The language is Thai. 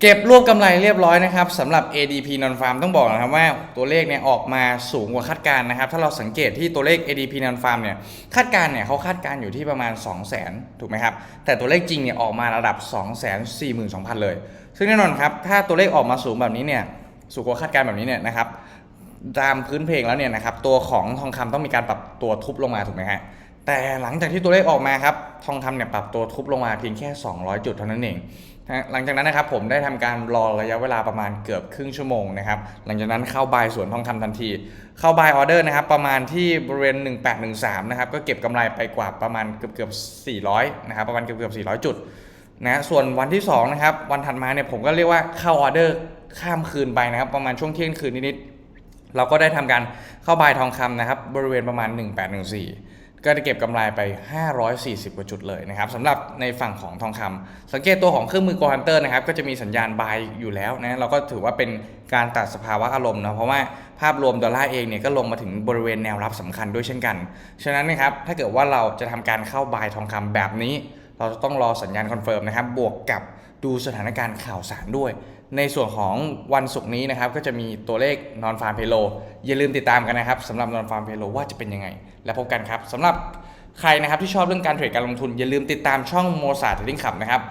เก็บรวบกำไรเรียบร้อยนะครับสำหรับ ADP non farm ต้องบอกนะครับว่าตัวเลขเนี่ยออกมาสูงกว่าคาดการณ์นะครับ ถ้าเราสังเกตที่ตัวเลข ADP non farm เนี่ยคาดการณ์เนี่ยเขาคาดการณ์อยู่ที่ประมาณ 2 0 0 0 0 0 ถูกไหมครับ แต่ตัวเลขจริงเนี่ยออกมาระดับ 2 4 2 0 0 0 เลย ซึ่งแน่นอนครับ ถ้าตัวเลขออกมาสูงแบบนี้เนี่ยสูงกว่าคาดการณ์แบบนี้เนี่ยนะครับตามพื้นเพลงแล้วเนี่ยนะครับตัวของทองคำต้องมีการปรับตัวทุบลงมาถูกไหมฮะ แต่หลังจากที่ตัวเลขออกมาครับ ทองคำเนี่ยปรับตัวทุบลงมาเพียงแค่ 200 จุดเท่านั้นเอง หลังจากนั้นนะครับผมได้ทำการรอระยะเวลาประมาณเกือบครึ่งชั่วโมงนะครับ หลังจากนั้นเข้าบายสวนทองคำทันที เข้าบายออเดอร์นะครับประมาณที่บริเวณ 1813 นะครับ ก็เก็บกำไรไปกว่าประมาณเกือบเกือบ400 นะครับ ประมาณเกือบเกือบ400 จุดนะส่วนวันที่2นะครับวันถัดมาเนี่ยผมก็เรียกว่าเข้าออเดอร์ข้ามคืนไปนะครับ ประมาณช่วงเที่ยงคืนนิดๆเราก็ได้ทำการเข้าบายทองคำนะครับบริเวณประมาณ 1814 ก็ได้เก็บกำไรไป 540 กว่าจุดเลยนะครับสำหรับในฝั่งของทองคำสังเกตตัวของเครื่องมือโกฮันเตอร์นะครับก็จะมีสัญญาณบายอยู่แล้วนะเราก็ถือว่าเป็นการตัดสภาวะอารมณ์นะเพราะว่าภาพรวมดอลลาร์เองเนี่ยก็ลงมาถึงบริเวณแนวรับสำคัญด้วยเช่นกัน ฉะนั้นนะครับถ้าเกิดว่าเราจะทำการเข้าบายทองคำแบบนี้ เราจะต้องรอสัญญาณคอนเฟิร์มนะครับ บวกกับดูสถานการณ์ข่าวสารด้วย ในส่วนของวันศุกร์นี้นะครับ ก็จะมีตัวเลขนอนฟาร์มเพโลอย่าลืมติดตามกันนะครับสำหรับนอนฟาร์มเพโลว่าจะเป็นยังไง แล้วพบกันครับสำหรับใครนะครับที่ชอบเรื่องการเทรดการลงทุนอย่าลืมติดตามช่องโมซาเทรดดิ้งขับนะครับ